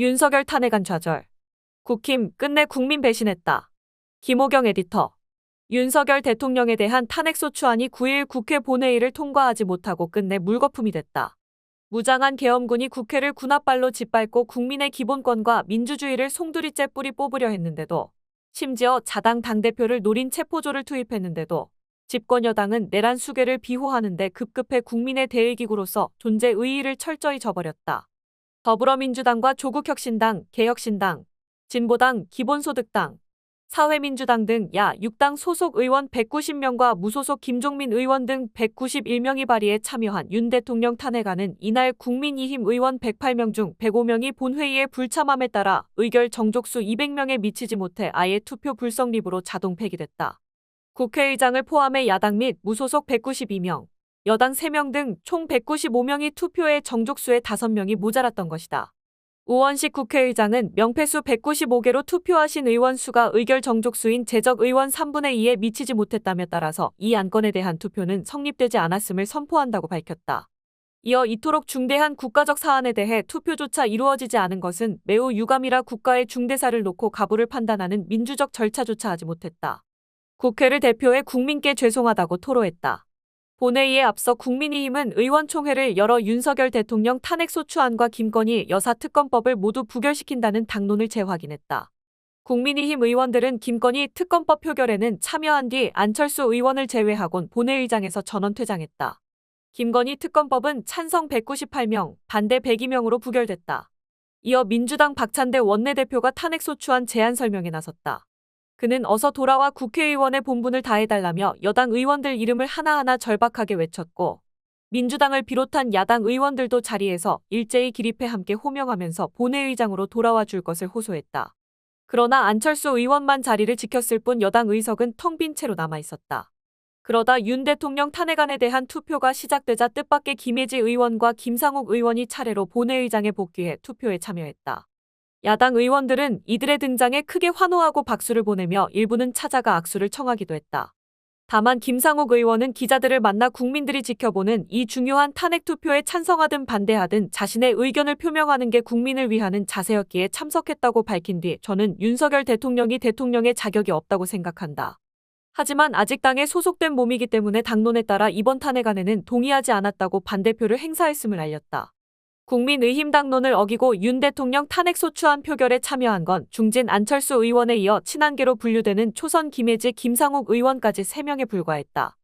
윤석열 탄핵안 좌절. 국힘 끝내 국민 배신했다. 김호경 에디터. 윤석열 대통령에 대한 탄핵소추안이 9일 국회 본회의를 통과하지 못하고 끝내 물거품이 됐다. 무장한 계엄군이 국회를 군합발로 짓밟고 국민의 기본권과 민주주의를 송두리째 뿌리 뽑으려 했는데도 심지어 자당 당대표를 노린 체포조를 투입했는데도 집권 여당은 내란 수괴를 비호하는데 급급해 국민의 대의기구로서 존재 의의를 철저히 저버렸다. 더불어민주당과 조국혁신당, 개혁신당, 진보당, 기본소득당, 사회민주당 등 야 6당 소속 의원 190명과 무소속 김종민 의원 등 191명이 발의에 참여한 윤 대통령 탄핵안은 이날 국민의힘 의원 108명 중 105명이 본회의에 불참함에 따라 의결 정족수 200명에 미치지 못해 아예 투표 불성립으로 자동 폐기됐다. 국회의장을 포함해 야당 및 무소속 192명, 여당 3명 등 총 195명이 투표에 정족수의 5명이 모자랐던 것이다. 우원식 국회의장은 명패수 195개로 투표하신 의원 수가 의결 정족수인 제적 의원 3분의 2에 미치지 못했다며 따라서 이 안건에 대한 투표는 성립되지 않았음을 선포한다고 밝혔다. 이어 이토록 중대한 국가적 사안에 대해 투표조차 이루어지지 않은 것은 매우 유감이라 국가의 중대사를 놓고 가부를 판단하는 민주적 절차조차 하지 못했다. 국회를 대표해 국민께 죄송하다고 토로했다. 본회의에 앞서 국민의힘은 의원총회를 열어 윤석열 대통령 탄핵소추안과 김건희 여사 특검법을 모두 부결시킨다는 당론을 재확인했다. 국민의힘 의원들은 김건희 특검법 표결에는 참여한 뒤 안철수 의원을 제외하곤 본회의장에서 전원 퇴장했다. 김건희 특검법은 찬성 198명, 반대 102명으로 부결됐다. 이어 민주당 박찬대 원내대표가 탄핵소추안 제안 설명에 나섰다. 그는 어서 돌아와 국회의원의 본분을 다해달라며 여당 의원들 이름을 하나하나 절박하게 외쳤고 민주당을 비롯한 야당 의원들도 자리에서 일제히 기립해 함께 호명하면서 본회의장으로 돌아와 줄 것을 호소했다. 그러나 안철수 의원만 자리를 지켰을 뿐 여당 의석은 텅 빈 채로 남아 있었다. 그러다 윤 대통령 탄핵안에 대한 투표가 시작되자 뜻밖의 김혜지 의원과 김상욱 의원이 차례로 본회의장에 복귀해 투표에 참여했다. 야당 의원들은 이들의 등장에 크게 환호하고 박수를 보내며 일부는 찾아가 악수를 청하기도 했다. 다만 김상욱 의원은 기자들을 만나 국민들이 지켜보는 이 중요한 탄핵 투표에 찬성하든 반대하든 자신의 의견을 표명하는 게 국민을 위하는 자세였기에 참석했다고 밝힌 뒤 저는 윤석열 대통령이 대통령의 자격이 없다고 생각한다. 하지만 아직 당에 소속된 몸이기 때문에 당론에 따라 이번 탄핵안에는 동의하지 않았다고 반대표를 행사했음을 알렸다. 국민의힘 당론을 어기고 윤 대통령 탄핵 소추안 표결에 참여한 건 중진 안철수 의원에 이어 친한계로 분류되는 초선 김혜지 김상욱 의원까지 3명에 불과했다.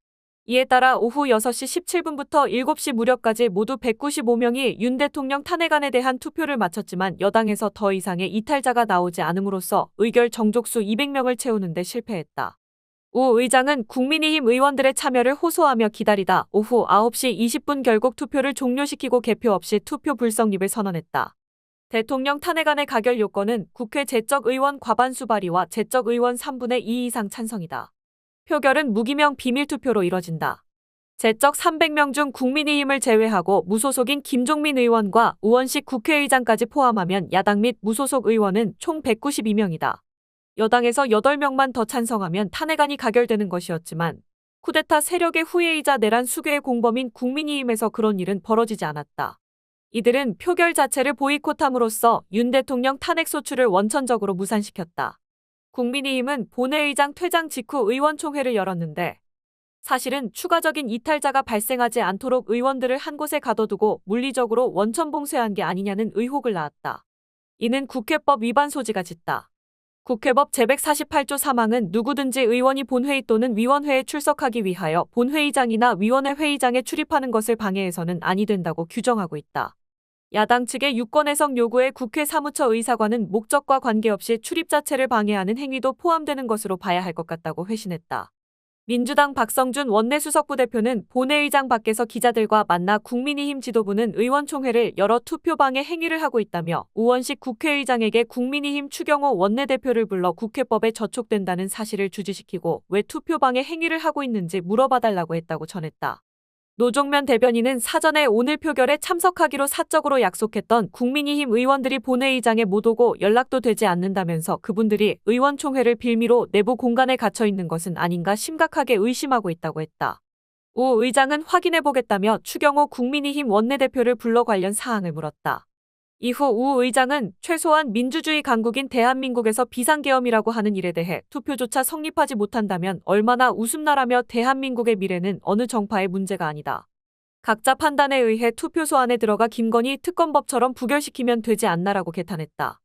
이에 따라 오후 6시 17분부터 7시 무렵까지 모두 195명이 윤 대통령 탄핵안에 대한 투표를 마쳤지만 여당에서 더 이상의 이탈자가 나오지 않음으로써 의결 정족수 200명을 채우는 데 실패했다. 우 의장은 국민의힘 의원들의 참여를 호소하며 기다리다 오후 9시 20분 결국 투표를 종료시키고 개표 없이 투표 불성립을 선언했다. 대통령 탄핵안의 가결 요건은 국회 제적 의원 과반수 발의와 제적 의원 3분의 2 이상 찬성이다. 표결은 무기명 비밀투표로 이뤄진다. 제적 300명 중 국민의힘을 제외하고 무소속인 김종민 의원과 우원식 국회의장까지 포함하면 야당 및 무소속 의원은 총 192명이다. 여당에서 8명만 더 찬성하면 탄핵안이 가결되는 것이었지만 쿠데타 세력의 후예이자 내란 수괴의 공범인 국민의힘에서 그런 일은 벌어지지 않았다. 이들은 표결 자체를 보이콧함으로써 윤 대통령 탄핵 소추를 원천적으로 무산시켰다. 국민의힘은 본회의장 퇴장 직후 의원총회를 열었는데 사실은 추가적인 이탈자가 발생하지 않도록 의원들을 한 곳에 가둬두고 물리적으로 원천 봉쇄한 게 아니냐는 의혹을 낳았다. 이는 국회법 위반 소지가 짙다. 국회법 제148조 3항은 누구든지 의원이 본회의 또는 위원회에 출석하기 위하여 본회의장이나 위원회 회의장에 출입하는 것을 방해해서는 아니 된다고 규정하고 있다. 야당 측의 유권 해석 요구에 국회 사무처 의사관은 목적과 관계없이 출입 자체를 방해하는 행위도 포함되는 것으로 봐야 할 것 같다고 회신했다. 민주당 박성준 원내수석부 대표는 본회의장 밖에서 기자들과 만나 국민의힘 지도부는 의원총회를 열어 투표방해 행위를 하고 있다며 우원식 국회의장에게 국민의힘 추경호 원내대표를 불러 국회법에 저촉된다는 사실을 주지시키고 왜 투표방해 행위를 하고 있는지 물어봐달라고 했다고 전했다. 노종면 대변인은 사전에 오늘 표결에 참석하기로 사적으로 약속했던 국민의힘 의원들이 본회의장에 못 오고 연락도 되지 않는다면서 그분들이 의원총회를 빌미로 내부 공간에 갇혀 있는 것은 아닌가 심각하게 의심하고 있다고 했다. 우 의장은 확인해 보겠다며 추경호 국민의힘 원내대표를 불러 관련 사항을 물었다. 이후 우 의장은 최소한 민주주의 강국인 대한민국에서 비상계엄이라고 하는 일에 대해 투표조차 성립하지 못한다면 얼마나 웃음나라며 대한민국의 미래는 어느 정파의 문제가 아니다. 각자 판단에 의해 투표소 안에 들어가 김건희 특검법처럼 부결시키면 되지 않나라고 개탄했다.